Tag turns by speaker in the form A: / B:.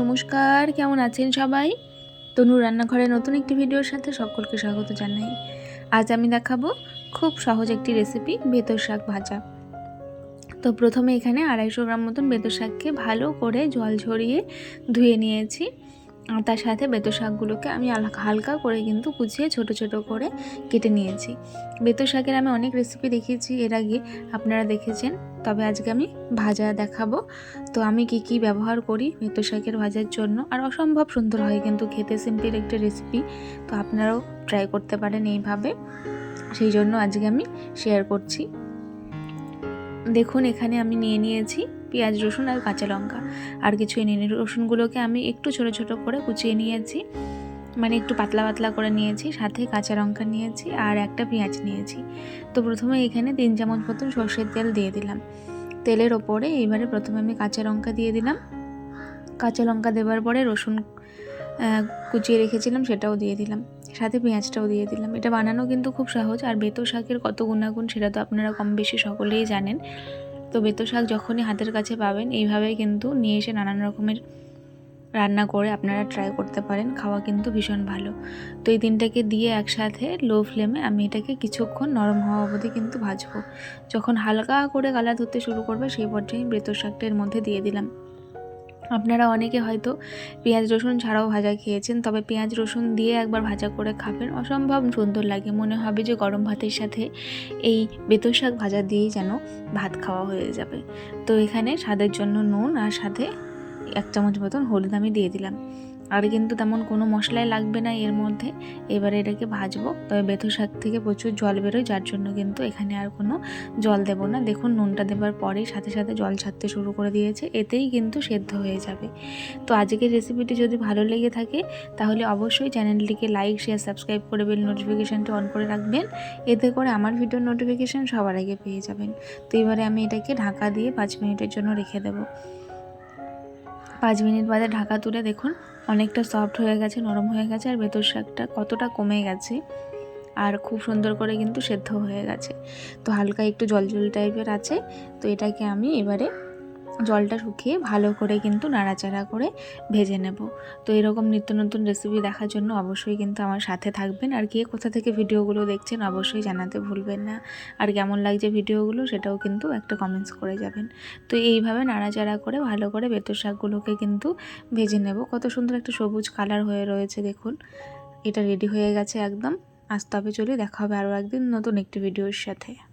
A: নমস্কার, কেমন আছেন সবাই? তনু রান্নাঘরে নতুন একটি ভিডিওর সাথে সকলকে স্বাগত জানাই। আজ আমি দেখাবো খুব সহজ একটি রেসিপি বেতর শাক ভাজা। তো প্রথমে এখানে আড়াইশো গ্রাম মতন বেতর শাককে ভালো করে জল ঝরিয়ে ধুয়ে নিয়েছি। আর তার সাথে বেতর শাকগুলোকে আমি হালকা করে কিন্তু কুচিয়ে ছোট ছোট করে কেটে নিয়েছি। বেতর শাকের আমি অনেক রেসিপি দেখিয়েছি, এর আগে আপনারা দেখেছেন। তবে আজকে আমি ভাজা দেখাবো। তো আমি কি কি ব্যবহার করি মেথো শাকের ভাজার জন্য? আর অসম্ভব সুন্দর হয় কিন্তু খেতে সিম্পল একটা রেসিপি তো আপনারাও ট্রাই করতে পারেন এইভাবে। সেই জন্য আজকে আমি শেয়ার করছি। দেখুন, এখানে আমি নিয়ে নিয়েছি পেঁয়াজ, রসুন আর কাঁচা লঙ্কা। আর কিছুই নিই রসুনগুলোকে আমি একটু ছোট ছোট করে কুচিয়ে নিয়েছি। মানে একটু পাতলা পাতলা করে নিয়েছি, সাথে কাঁচা লঙ্কা নিয়েছি আর একটা পেঁয়াজ নিয়েছি। তো প্রথমে এখানে তিন চামচ মতন সর্ষের তেল দিয়ে দিলাম। তেলের ওপরে এইবারে প্রথমে আমি কাঁচা লঙ্কা দিয়ে দিলাম। কাঁচা লঙ্কা দেওয়ার পরে রসুন কুচিয়ে রেখেছিলাম, সেটাও দিয়ে দিলাম। সাথে পেঁয়াজটাও দিয়ে দিলাম। এটা বানানো কিন্তু খুব সহজ। আর বেতো শাকের কত গুণাগুণ সেটা তো আপনারা কম বেশি সকলেই জানেন। তো বেত শাক যখনই হাতের কাছে পাবেন, এইভাবে কিন্তু নিয়ে এসে নানান রকমের রান্না করে আপনারা ট্রাই করতে পারেন। খাওয়া কিন্তু ভীষণ ভালো। তো এই তিনটাকে দিয়ে একসাথে লো ফ্লেমে আমি এটাকে কিছুক্ষণ নরম হওয়া অবধি কিন্তু ভাজবো। যখন হালকা করে কালার ধরতে শুরু করবে, সেই পর্যায়ে বেতর শাকটা এর মধ্যে দিয়ে দিলাম। আপনারা অনেকে হয়তো পেঁয়াজ রসুন ছাড়াও ভাজা খেয়েছেন, তবে পেঁয়াজ রসুন দিয়ে একবার ভাজা করে খাবেন। অসম্ভব সুন্দর লাগে, মনে হবে যে গরম ভাতের সাথে এই বেতর শাক ভাজা দিয়েই যেন ভাত খাওয়া হয়ে যাবে। তো এখানে স্বাদের জন্য নুন আর সাথে এক চামচ মতন হলুদ আমি দিয়ে দিলাম। আর কিন্তু তেমন কোনো মশলাই লাগবে না এর মধ্যে। এবারে এটাকে ভাজবো। তবে বেথো শাক থেকে প্রচুর জল বেরোয়, যার জন্য কিন্তু এখানে আর কোনো জল দেব না। দেখুন, নুনটা দেবার পরেই সাথে সাথে জল ছাড়তে শুরু করে দিয়েছে। এতেই কিন্তু সেদ্ধ হয়ে যাবে। তো আজকের রেসিপিটি যদি ভালো লেগে থাকে, তাহলে অবশ্যই চ্যানেলটিকে লাইক শেয়ার সাবস্ক্রাইব করে বেল নোটিফিকেশানটি অন করে রাখবেন। এতে করে আমার ভিডিওর নোটিফিকেশান সবার আগে পেয়ে যাবেন। তো এবারে আমি এটাকে ঢাকা দিয়ে পাঁচ মিনিটের জন্য রেখে দেবো। পাঁচ মিনিট বাদে ঢাকা তুলে দেখুন, অনেকটা সফট হয়ে গেছে, নরম হয়ে গেছে, আর ভেতর শাকটা কতটা কমে গেছে, আর খুব সুন্দর করে কিন্তু সেদ্ধ হয়ে গেছে। তো হালকা একটু জল জল টাইপের আছে, তো এটাকে আমি এবারে জলটা শুকিয়ে ভালো করে কিন্তু নাড়াচাড়া করে ভেজে নেব। তো এরকম নিত্য নতুন রেসিপি দেখার জন্য অবশ্যই কিন্তু আমার সাথে থাকবেন। আর কে কোথা থেকে ভিডিওগুলো দেখছেন অবশ্যই জানাতে ভুলবেন না। আর কেমন লাগছে ভিডিওগুলো সেটাও কিন্তু একটা কমেন্টস করে যাবেন। তো এইভাবে নাড়াচাড়া করে ভালো করে বেতর শাকগুলোকে কিন্তু ভেজে নেব। কত সুন্দর একটা সবুজ কালার হয়ে রয়েছে দেখুন। এটা রেডি হয়ে গেছে একদম। আজ তবে চলে, দেখা হবে আরও একদিন নতুন একটি ভিডিওর সাথে।